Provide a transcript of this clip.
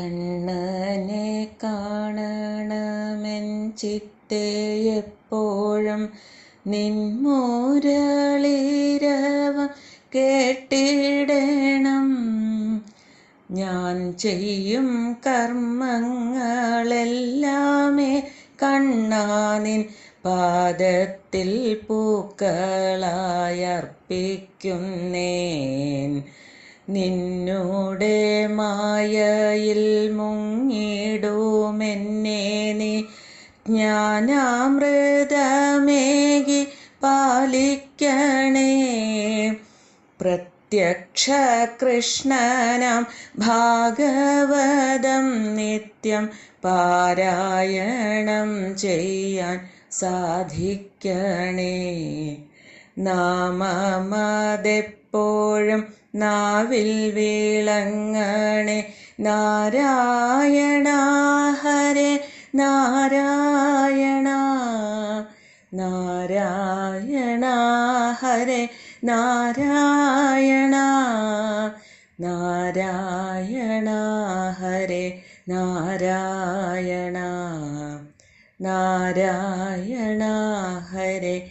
കണ്ണനെ കാണണമെൻ ചിത്തെ എപ്പോഴും നിൻമുരളിരവം കേട്ടിടണം. ഞാൻ ചെയ്യും കർമ്മങ്ങളെല്ലാമേ കണ്ണാനിൻ പാദത്തിൽ പൂക്കളായർപ്പിക്കുന്നേൻ നിന്നൂടെ മായയിൽ മുങ്ങിടുമെന്നെ നീ. ജ്ഞാനാമൃതമേകി പാലിക്കണേ. പ്രത്യക്ഷ കൃഷ്ണനാം ഭാഗവതം നിത്യം പാരായണം ചെയ്യാൻ സാധിക്കണേ. നാമമതെപ്പോഴും നാവിൽ വിളങ്ങണേ. നാരായണ ഹരേ നാരായണ നാരായണ ഹരേ നാരായണ നാരായണ ഹരേ നാരായണ നാരായണ ഹരേ.